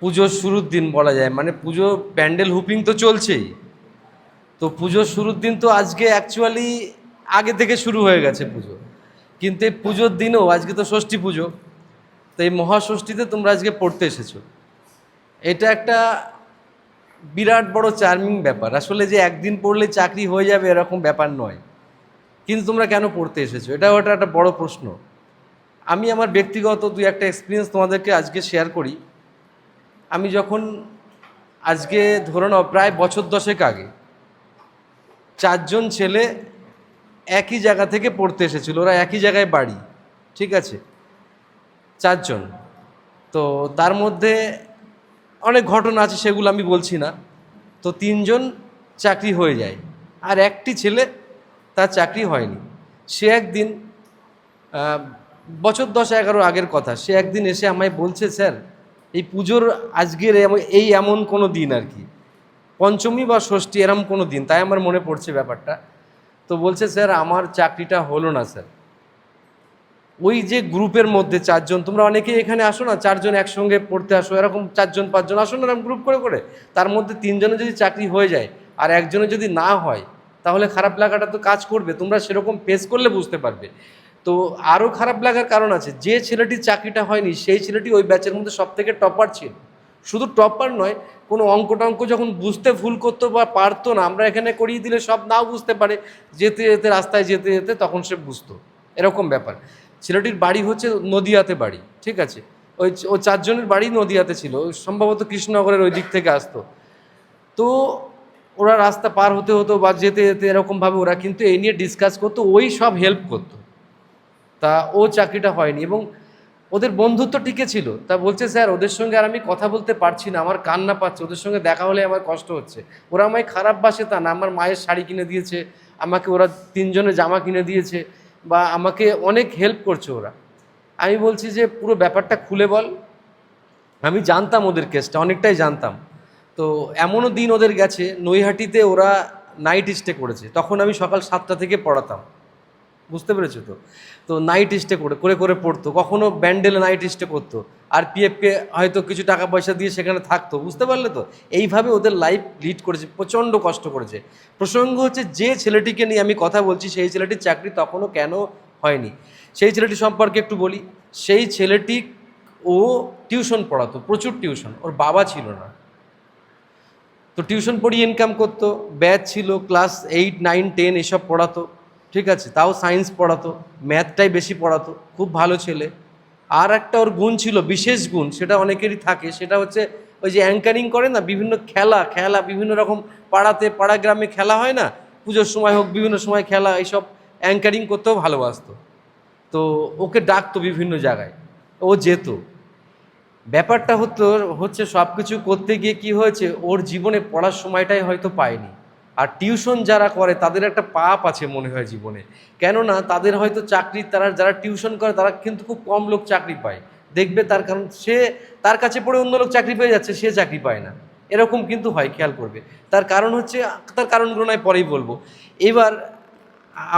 পুজোর শুরুর দিন বলা যায়। মানে পুজো প্যান্ডেল হুপিং তো চলছেই। তো পুজোর শুরুর দিন তো আজকে অ্যাকচুয়ালি আগে থেকে শুরু হয়ে গেছে পুজো। কিন্তু এই পুজোর দিনও আজকে তো ষষ্ঠী পুজো। তো এই মহাষষ্ঠীতে তোমরা আজকে পড়তে এসেছ। এটা একটা বিরাট বড় চার্মিং ব্যাপার। আসলে যে একদিন পড়লে চাকরি হয়ে যাবে এরকম ব্যাপার নয়। কিন্তু তোমরা কেন পড়তে এসেছ? এটাও একটা একটা বড় প্রশ্ন। আমি আমার ব্যক্তিগত দুই একটা এক্সপিরিয়েন্স তোমাদেরকে আজকে শেয়ার করি। আমি যখন আজকে ধরে নাও প্রায় বছর দশেক আগে চারজন ছেলে একই জায়গা থেকে পড়তে এসেছিল, ওরা একই জায়গায় বাড়ি, ঠিক আছে? চারজন। তো তার মধ্যে অনেক ঘটনা আছে সেগুলো আমি বলছি না। তো তিনজন চাকরি হয়ে যায়, আর একটি ছেলে তার চাকরি হয়নি। সে একদিন বছর দশ এগারো আগের কথা, সে একদিন এসে আমায় বলছে, স্যার এই পুজোর আজকের এই এমন কোনো দিন আর কি। পঞ্চমী বা ষষ্ঠী এরম কোনো দিন, তাই আমার মনে পড়ছে ব্যাপারটা। তো বলছে, স্যার, আমার চাকরিটা হলো না, স্যার। ওই যে গ্রুপের মধ্যে চারজন, তোমরা অনেকেই এখানে আসো না, চারজন একসঙ্গে পড়তে আসো, এরকম চারজন, পাঁচজন, আসো না এরকম গ্রুপ করে করে। তার মধ্যে তিনজনের যদি চাকরি হয়ে যায়, আর একজনের যদি না হয়, তাহলে খারাপ লাগাটা তো কাজ করবে, তোমরা সেরকম ফেস করলে বুঝতে পারবে। তো আরও খারাপ লাগার কারণ আছে। যে ছেলেটির চাকরিটা হয়নি, সেই ছেলেটি ওই ব্যাচের মধ্যে সব থেকে টপার ছিল। শুধু টপার নয়, কোনো অঙ্ক টঙ্ক যখন বুঝতে ভুল করতো বা পারতো না, আমরা এখানে করিয়ে দিলে সব নাও বুঝতে পারে। যেতে যেতে রাস্তায় যেতে যেতে তখন সে বুঝতো। এরকম ব্যাপার। ছেলেটির বাড়ি হচ্ছে নদিয়াতে বাড়ি, ঠিক আছে? ওই ও চারজনের বাড়ি নদিয়াতে ছিল। সম্ভবত কৃষ্ণনগরের ওই দিক থেকে আসতো। তো ওরা রাস্তা পার হতে হতো বা যেতে যেতে এরকমভাবে ওরা কিন্তু এই নিয়ে ডিসকাস করতো, ওই সব হেল্প করতো। তা ও চাকরিটা হয়নি এবং ওদের বন্ধুত্ব টিকে ছিল। তা বলছে, স্যার, ওদের সঙ্গে আর আমি কথা বলতে পারছি না, আমার কান্না পাচ্ছে, ওদের সঙ্গে দেখা হলে আমার কষ্ট হচ্ছে। ওরা আমায় খারাপ বাসে তা না, আমার মায়ের শাড়ি কিনে দিয়েছে, আমাকে ওরা তিনজনে জামা কিনে দিয়েছে বা আমাকে অনেক হেল্প করছে ওরা। আমি বলছি যে, পুরো ব্যাপারটা খুলে বল। আমি জানতাম ওদের কেসটা অনেকটাই জানতাম। তো এমনও দিন ওদের গেছে, নৈহাটিতে ওরা নাইট স্টে করেছে। তখন আমি সকাল সাতটা থেকে পড়াতাম। বুঝতে পেরেছ তো? তো নাইট স্টে করে করে করে পড়তো। কখনো ব্যান্ডেলে নাইট স্টে করতো। আর পিএফকে হয়তো কিছু টাকা পয়সা দিয়ে সেখানে থাকতো। বুঝতে পারলে তো? এইভাবে ওদের লাইফ লিড করেছে, প্রচণ্ড কষ্ট করেছে। প্রসঙ্গ হচ্ছে, যে ছেলেটিকে নিয়ে আমি কথা বলছি, সেই ছেলেটির চাকরি তখনও কেন হয়নি? সেই ছেলেটি সম্পর্কে একটু বলি। সেই ছেলেটি, ও টিউশন পড়াতো, প্রচুর টিউশন ওর বাবা ছিল না। তো টিউশন পড়িয়ে ইনকাম করতো। ব্যাচ ছিল ক্লাস এইট নাইন টেন এসব পড়াতো। ঠিক আছে, তাও সায়েন্স পড়াতো ম্যাথটাই বেশি পড়াতো, খুব ভালো ছেলে। আর একটা ওর গুণ ছিল, বিশেষ গুণ, সেটা অনেকেরই থাকে, সেটা হচ্ছে ওই যে অ্যাঙ্কারিং করে না, বিভিন্ন খেলা খেলা, বিভিন্ন রকম পাড়াতে পাড়া গ্রামে খেলা হয় না, পুজোর সময় হোক, বিভিন্ন সময় খেলা, এইসব অ্যাঙ্কারিং করতেও ভালোবাসতো। তো ওকে ডাকতো বিভিন্ন জায়গায়, ও যেত। ব্যাপারটা হতো, হচ্ছে সব কিছু করতে গিয়ে কি হয়েছে, ওর জীবনে পড়ার সময়টাই হয়তো পায়নি। আর টিউশন যারা করে, তাদের একটা পাপ আছে মনে হয় জীবনে। কেননা তাদের হয়তো চাকরি, তারা যারা টিউশন করে, তারা কিন্তু খুব কম লোক চাকরি পায়। দেখবে তার কারণ, সে তার কাছে পড়ে অন্য লোক চাকরি পেয়ে যাচ্ছে, সে চাকরি পায় না। এরকম কিন্তু হয়, খেয়াল করবে। তার কারণ হচ্ছে, তার কারণগুলো নয় পরেই বলব। এবার,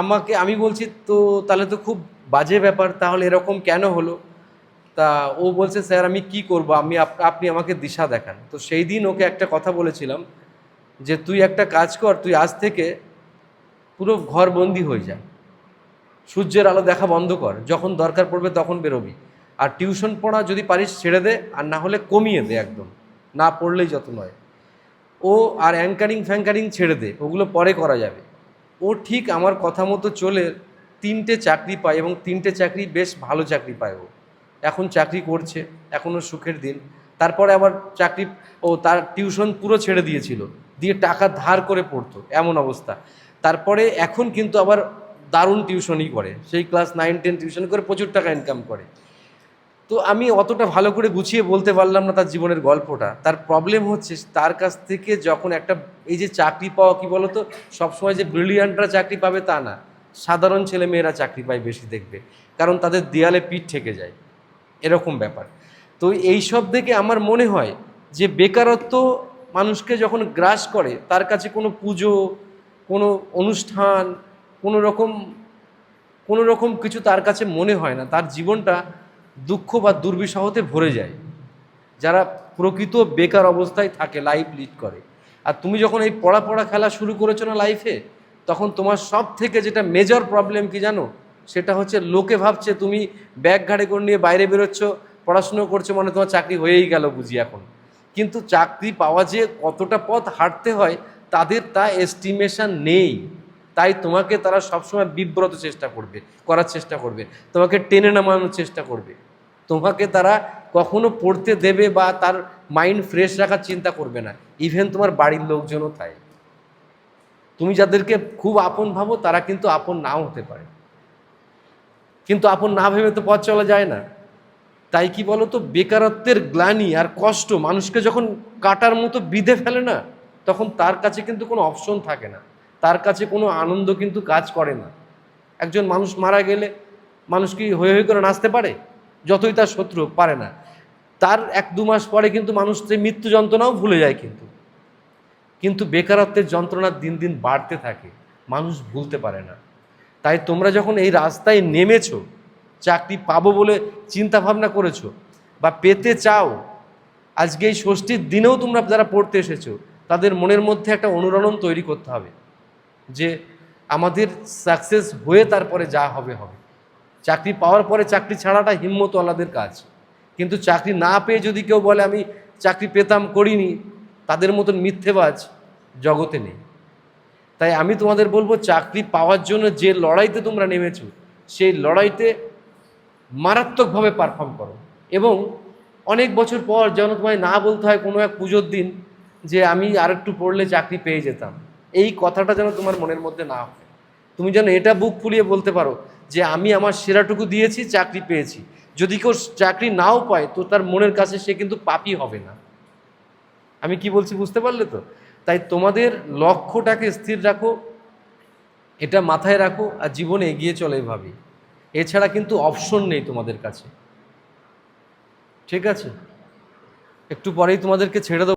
আমাকে, আমি বলছি, তো তাহলে তো খুব বাজে ব্যাপার, তাহলে এরকম কেন হলো? তা ও বলছে, স্যার, আমি কি করব? আমি, আপনি আমাকে দিশা দেখান। তো সেই দিন ওকে একটা কথা বলেছিলাম যে তুই একটা কাজ কর, তুই আজ থেকে পুরো ঘরবন্দি হয়ে যা। সূর্যের আলো দেখা বন্ধ কর। যখন দরকার পড়বে তখন বেরোবি। আর টিউশন পড়া যদি পারিস ছেড়ে দে, আর না হলে কমিয়ে দে একদম। না পড়লেই যত নয়। ও আর অ্যাঙ্কারিং ফ্যাঙ্কারিং ছেড়ে দে। ওগুলো পরে করা যাবে। ও ঠিক আমার কথা মতো চলে তিনটে চাকরি পায় এবং তিনটে চাকরি বেশ ভালো চাকরি পায় ও। এখন চাকরি করছে এখনও সুখের দিন। তারপরে আবার চাকরি ও তার টিউশন পুরো ছেড়ে দিয়েছিল। দিয়ে টাকা ধার করে পড়তো, এমন অবস্থা। তারপরে এখন কিন্তু আবার দারুণ টিউশনই করে, সেই ক্লাস নাইন, টেন টিউশন করে প্রচুর টাকা ইনকাম করে। তো আমি অতটা ভালো করে গুছিয়ে বলতে পারলাম না তার জীবনের গল্পটা। তার প্রবলেম হচ্ছে তার কাছ থেকে যখন একটা, এই যে চাকরি পাওয়া কি বলতো, সবসময় যে ব্রিলিয়ান্টরা চাকরি পাবে তা না। সাধারণ ছেলে মেয়েরা চাকরি পায় বেশি দেখবে, কারণ তাদের দেয়ালে পিঠ ঠেকে যায়, এরকম ব্যাপার। তো এই সব দেখে আমার মনে হয় যে বেকারত্ব মানুষকে যখন গ্রাস করে, তার কাছে কোনো পুজো, কোনো অনুষ্ঠান, কোনো রকম কোনো রকম কিছু তার কাছে মনে হয় না। তার জীবনটা দুঃখ বা দুর্বিষহতে ভরে যায়। যারা প্রকৃত বেকার অবস্থায় থাকে লাইফ লিড করে। আর তুমি যখন এই পড়া পড়া খেলা শুরু করেছ না লাইফে তখন তোমার সব থেকে যেটা মেজর প্রবলেম কি জানো? সেটা হচ্ছে লোকে ভাবছে তুমি ব্যাগ ঘাড়ে করে নিয়ে বাইরে বেরোচ্ছ, পড়াশুনো করছ মানে তোমার চাকরি হয়েই গেল বুঝি এখন। কিন্তু চাকরি পাওয়া যে কতটা পথ হাঁটতে হয়, তাদের তা এস্টিমেশন নেই। তাই তোমাকে তারা সবসময় বিব্রত চেষ্টা করবে, করার চেষ্টা করবে, তোমাকে টেনে নামানোর চেষ্টা করবে। তোমাকে তারা কখনো পড়তে দেবে বা তার মাইন্ড ফ্রেশ রাখার চিন্তা করবে না। ইভেন তোমার বাড়ির লোকজনও তাই। তুমি যাদেরকে খুব আপন ভাবো, তারা কিন্তু আপন নাও হতে পারে। কিন্তু আপন না ভেবে তো পথ চলা যায় না। তাই কি বলো তো বেকারত্বের গ্লানি আর কষ্ট মানুষকে যখন কাটার মতো বিধে ফেলে না, তখন তার কাছে কিন্তু কোনো অপশন থাকে না। তার কাছে কোনো আনন্দ কিন্তু কাজ করে না। একজন মানুষ মারা গেলে মানুষ কি হয়ে হয়ে করে নাচতে পারে? যতই তার শত্রু পারে না। তার এক দু মাস পরে কিন্তু মানুষ সেই মৃত্যু যন্ত্রণাও ভুলে যায় কিন্তু। কিন্তু বেকারত্বের যন্ত্রণা দিন দিন বাড়তে থাকে। মানুষ ভুলতে পারে না। তাই তোমরা যখন এই রাস্তায় নেমেছো চাকরি পাবো বলে চিন্তা ভাবনা করেছ বা পেতে চাও, আজকে এই ষষ্ঠীর দিনেও তোমরা যারা পড়তে এসেছ, তাদের মনের মধ্যে একটা অনুরণন তৈরি করতে হবে যে আমাদের সাকসেস হয়ে তারপরে যা হবে হবে। চাকরি পাওয়ার পরে চাকরি ছাড়াটা হিম্মত আলাদের কাজ। কিন্তু চাকরি না পেয়ে যদি কেউ বলে, আমি চাকরি পেতাম, করিনি, তাদের মতন মিথ্যেবাজ জগতে নেই। তাই আমি তোমাদের বলব, চাকরি পাওয়ার জন্য যে লড়াইতে তোমরা নেমেছো, সেই লড়াইতে মারাত্মকভাবে পারফর্ম করো। এবং অনেক বছর পর যেন তোমায় না বলতে হয় কোনো এক পুজোর দিন যে আমি আর একটু পড়লে চাকরি পেয়ে যেতাম। এই কথাটা যেন তোমার মনের মধ্যে না হয়। তুমি যেন এটা বুক ফুলিয়ে বলতে পারো যে আমি আমার সেরাটুকু দিয়েছি, চাকরি পেয়েছি। যদি কেউ চাকরি নাও পায়, তো তার মনের কাছে সে কিন্তু পাপি হবে না। আমি কি বলছি বুঝতে পারলে তো? তাই তোমাদের লক্ষ্যটাকে স্থির রাখো, এটা মাথায় রাখো আর জীবনে এগিয়ে চলে এভাবেই। এছাড়া কিন্তু অপশন নেই তোমাদের কাছে। ঠিক আছে? একটু পরেই তোমাদেরকে ছেড়ে দেবো।